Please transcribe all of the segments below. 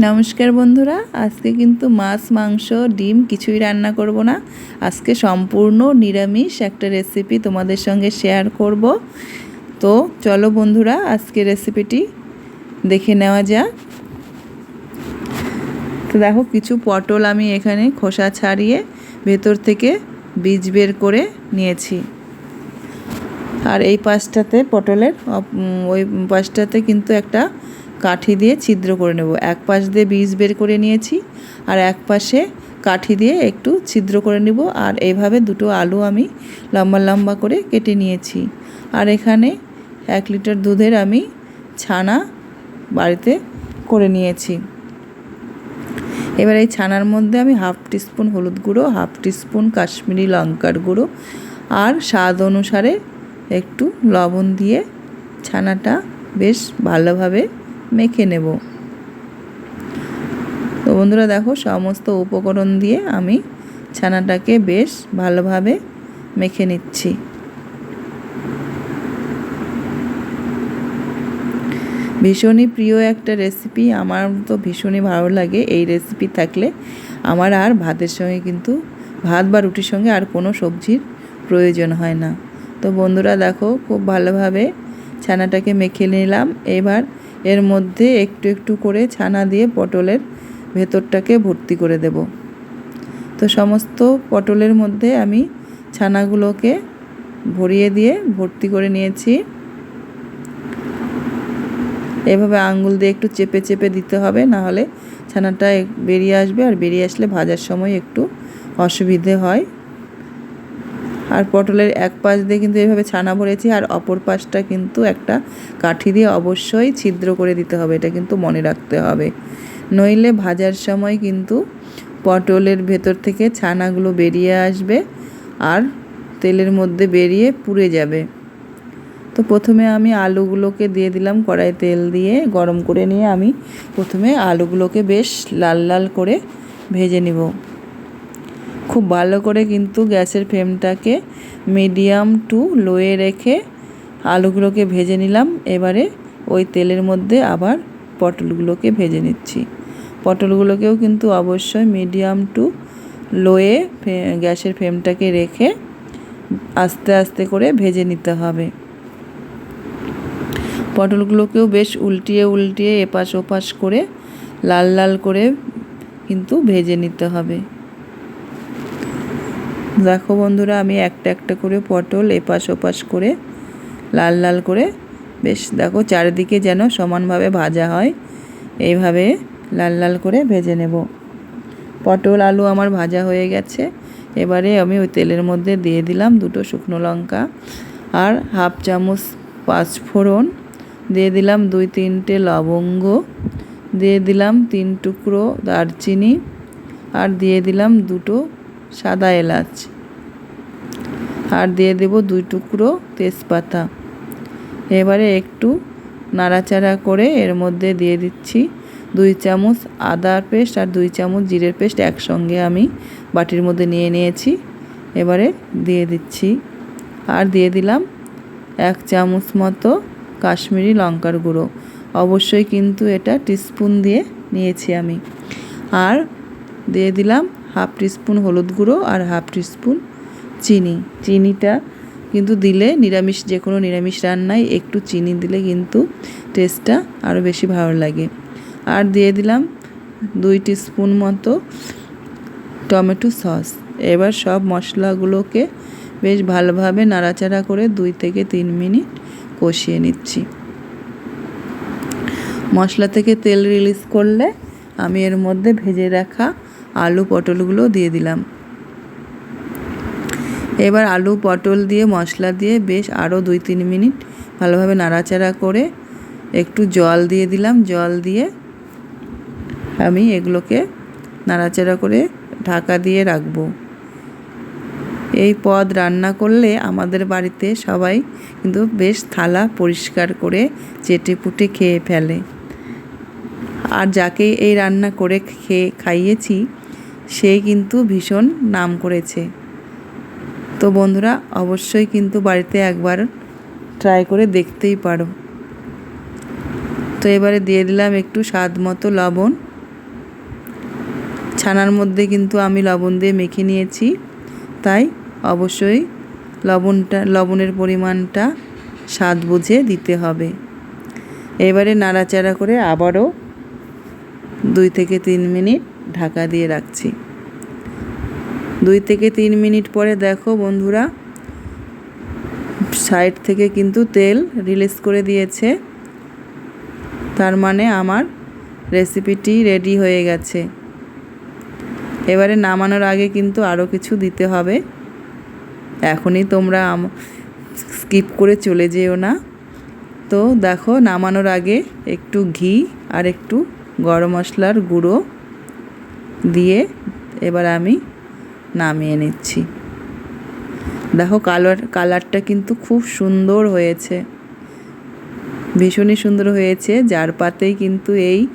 নমস্কার বন্ধুরা, আজকে কিন্তু মাছ, মাংস, ডিম কিছুই রান্না করব না। আজকে সম্পূর্ণ নিরামিষ একটা রেসিপি তোমাদের সঙ্গে শেয়ার করব। তো চলো বন্ধুরা, আজকে রেসিপিটি দেখে নেওয়া যাক। তো দেখো, কিছু পটল আমি এখানে খোসা ছাড়িয়ে ভেতর থেকে বীজ বের করে নিয়েছি। আর এই পাশটাতে পটলের ওই পাশটাতে কিন্তু একটা কাঠি দিয়ে ছিদ্র করে নেব। এক পাশ দিয়ে বীজ বের করে নিয়েছি আর এক পাশে কাঠি দিয়ে একটু ছিদ্র করে নেব। আর এইভাবে দুটো আলু আমি লম্বা লম্বা করে কেটে নিয়েছি। আর এখানে এক লিটার দুধের আমি ছানা বাড়িতে করে নিয়েছি। এবার এই ছানার মধ্যে আমি হাফ টিস্পুন হলুদ গুঁড়ো, হাফ টিস্পুন কাশ্মীরি লঙ্কার গুঁড়ো আর স্বাদ অনুসারে একটু লবণ দিয়ে ছানাটা বেশ ভালোভাবে মেখে নেব। তো বন্ধুরা দেখো, সমস্ত উপকরণ দিয়ে আমি ছানাটাকে বেশ ভালোভাবে মেখে নিচ্ছি। ভীষণই প্রিয় একটা রেসিপি আমার তো ভীষণই ভালো লাগে এই রেসিপি থাকলে। আমার আর ভাতের সঙ্গে কিন্তু ভাত বা রুটির সঙ্গে আর কোনো সবজির প্রয়োজন হয় না। তো বন্ধুরা দেখো, খুব ভালোভাবে ছানাটাকে মেখে নিলাম। এবার এর মধ্যে একটু একটু করে ছানা দিয়ে পটলের ভেতরটাকে ভর্তি করে দেব। তো সমস্ত পটলের মধ্যে আমি ছানাগুলোকে ভরিয়ে দিয়ে ভর্তি করে নিয়েছি। এভাবে আঙ্গুল দিয়ে একটু চেপে চেপে দিতে হবে, না হলে ছানাটা বেরিয়ে আসবে, আর বেরিয়ে আসলে ভাজার সময় একটু অসুবিধে হয়। আর পটলের এক পাশ দিয়ে কিন্তু এভাবে ছানা ভরেছি আর অপর পাশটা কিন্তু একটা কাঠি দিয়ে অবশ্যই ছিদ্র করে দিতে হবে, এটা কিন্তু মনে রাখতে হবে। নইলে ভাজার সময় কিন্তু পটলের ভেতর থেকে ছানাগুলো বেরিয়ে আসবে আর তেলের মধ্যে বেরিয়ে পুড়ে যাবে। তো প্রথমে আমি আলুগুলোকে দিয়ে দিলাম কড়াই তেল দিয়ে, গরম করে নিয়ে আমি প্রথমে আলুগুলোকে বেশ লাল লাল করে ভেজে নিব। খুব ভালো করে কিন্তু গ্যাসের ফ্লেমটাকে মিডিয়াম টু লোয়ে রেখে আলুগুলোকে ভেজে নিলাম। এবারে ওই তেলের মধ্যে আবার পটলগুলোকে ভেজে নিচ্ছি। পটলগুলোকেও কিন্তু অবশ্যই মিডিয়াম টু লোয়ে গ্যাসের ফ্লেমটাকে রেখে আস্তে আস্তে করে ভেজে নিতে হবে। পটলগুলোকেও বেশ উল্টিয়ে উল্টিয়ে এপাশ ওপাশ করে লাল লাল করে কিন্তু ভেজে নিতে হবে। দেখো বন্ধুরা, আমি একটা একটা করে পটল এপাশ ওপাশ করে লাল লাল করে, বেশ দেখো চারিদিকে যেন সমানভাবে ভাজা হয়। এইভাবে লাল লাল করে ভেজে নেব। পটল আলু আমার ভাজা হয়ে গেছে। এবারে আমি ওই তেলের মধ্যে দিয়ে দিলাম দুটো শুকনো লঙ্কা আর হাফ চামচ পাঁচফোড়ন। দিয়ে দিলাম দুই তিনটে লবঙ্গ। দিয়ে দিলাম তিন টুকরো দারচিনি। আর দিয়ে দিলাম দুটো সাদা এলাচ। আর দিয়ে দেব দুই টুকরো তেজপাতা। এবারে একটু নাড়াচাড়া করে এর মধ্যে দিয়ে দিচ্ছি দুই চামচ আদার পেস্ট আর দুই চামচ জিরের পেস্ট একসঙ্গে আমি বাটির মধ্যে নিয়ে নিয়েছি। এবারে দিয়ে দিচ্ছি। আর দিয়ে দিলাম এক চামচ মতো কাশ্মীরি লঙ্কার গুঁড়ো। অবশ্যই কিন্তু এটা টিস্পুন দিয়ে নিয়েছি আমি। আর দিয়ে দিলাম হাফ টিস্পুন হলুদ গুঁড়ো আর হাফ টিস্পুন চিনি। চিনিটা কিন্তু দিলে নিরামিষ যে কোনো নিরামিষ রান্নায় একটু চিনি দিলে কিন্তু টেস্টটা আরও বেশি ভালো লাগে। আর দিয়ে দিলাম দুই স্পুন মতো টমেটো সস। এবার সব মশলাগুলোকে বেশ ভালোভাবে নাড়াচাড়া করে দুই থেকে তিন মিনিট কষিয়ে নিচ্ছি। মশলা থেকে তেল রিলিজ করলে আমি এর মধ্যে ভেজে রাখা আলু পটলগুলো দিয়ে দিলাম। এবার আলু পটল দিয়ে, মশলা দিয়ে বেশ আরও দুই তিন মিনিট ভালোভাবে নাড়াচাড়া করে একটু জল দিয়ে দিলাম। জল দিয়ে আমি এগুলোকে নাড়াচাড়া করে ঢাকা দিয়ে রাখব। এই পদ রান্না করলে আমাদের বাড়িতে সবাই কিন্তু বেশ থালা পরিষ্কার করে চেটে পুটে খেয়ে ফেলে। আর যাকে এই রান্না করে খেয়ে খাইয়েছি সে কিন্তু ভীষণ নাম করেছে। তো বন্ধুরা, অবশ্যই কিন্তু বাড়িতে একবার ট্রাই করে দেখতেই পারো। তো এবারে দিয়ে দিলাম একটু স্বাদ মতো লবণ। ছানার মধ্যে কিন্তু আমি লবণ দিয়ে মেখে নিয়েছি। তাই অবশ্যই লবণটা, লবণের পরিমাণটা স্বাদ বুঝে দিতে হবে। এবারে নাড়াচাড়া করে আবারও দুই থেকে তিন মিনিট ঢাকা দিয়ে রাখছি। দুই থেকে তিন মিনিট পরে দেখো বন্ধুরা, সাইড থেকে কিন্তু তেল রিলিজ করে দিয়েছে। তার মানে আমার রেসিপিটি রেডি হয়ে গেছে। এবারে নামানোর আগে কিন্তু আরও কিছু দিতে হবে। এখনই তোমরা স্কিপ করে চলে যেও না। তো দেখো, নামানোর আগে একটু ঘি আর একটু গরম মশলার গুঁড়ো দিয়ে এবার আমি নামিয়ে নিচ্ছি। দেখো কালার, কালারটা কিন্তু খুব সুন্দর হয়েছে। ভীষণই সুন্দর হয়েছে। যার পাতেই কিন্তু এই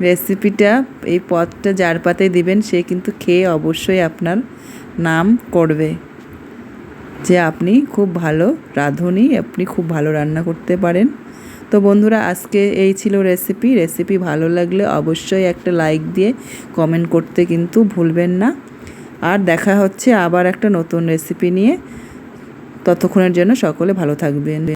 রেসিপিটা, এই পদটা যার পাতে দিবেন, সে কিন্তু খেয়ে অবশ্যই আপনার নাম করবে যে আপনি খুব ভালো রাঁধুনি, আপনি খুব ভালো রান্না করতে পারেন। তো বন্ধুরা, আজকে এই ছিল রেসিপি রেসিপি ভালো লাগলে অবশ্যই একটা লাইক দিয়ে কমেন্ট করতে কিন্তু ভুলবেন না। আর দেখা হচ্ছে আবার একটা নতুন রেসিপি নিয়ে। ততক্ষণের জন্য সকলে ভালো থাকবেন।